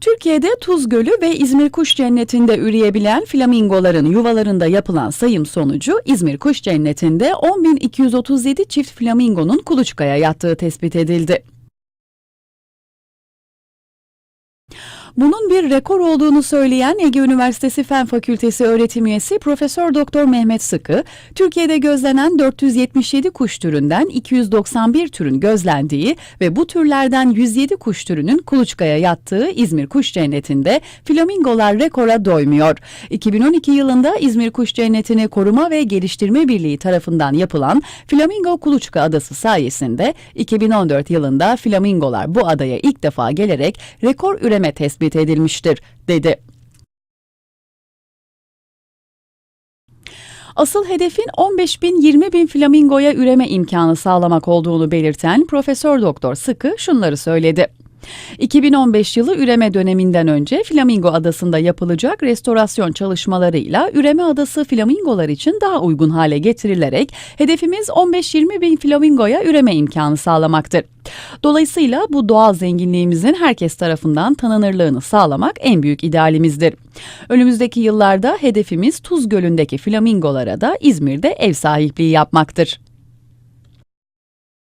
Türkiye'de Tuz Gölü ve İzmir Kuş Cenneti'nde üreyebilen flamingoların yuvalarında yapılan sayım sonucu İzmir Kuş Cenneti'nde 10.237 çift flamingonun kuluçkaya yattığı tespit edildi. Bunun bir rekor olduğunu söyleyen Ege Üniversitesi Fen Fakültesi öğretim üyesi Profesör Doktor Mehmet Sıkı, Türkiye'de gözlenen 477 kuş türünden 291 türün gözlendiği ve bu türlerden 107 kuş türünün kuluçkaya yattığı İzmir Kuş Cenneti'nde flamingolar rekora doymuyor. 2012 yılında İzmir Kuş Cenneti'ni Koruma ve Geliştirme Birliği tarafından yapılan Flamingo Kuluçka Adası sayesinde 2014 yılında flamingolar bu adaya ilk defa gelerek rekor üreme tespit edilmiştir, dedi. Asıl hedefin 15 bin 20 bin flamingoya üreme imkanı sağlamak olduğunu belirten Profesör Doktor Sıkı şunları söyledi. 2015 yılı üreme döneminden önce Flamingo Adası'nda yapılacak restorasyon çalışmalarıyla üreme adası flamingolar için daha uygun hale getirilerek hedefimiz 15-20 bin flamingoya üreme imkanı sağlamaktır. Dolayısıyla bu doğal zenginliğimizin herkes tarafından tanınırlığını sağlamak en büyük idealimizdir. Önümüzdeki yıllarda hedefimiz Tuz Gölü'ndeki flamingolara da İzmir'de ev sahipliği yapmaktır.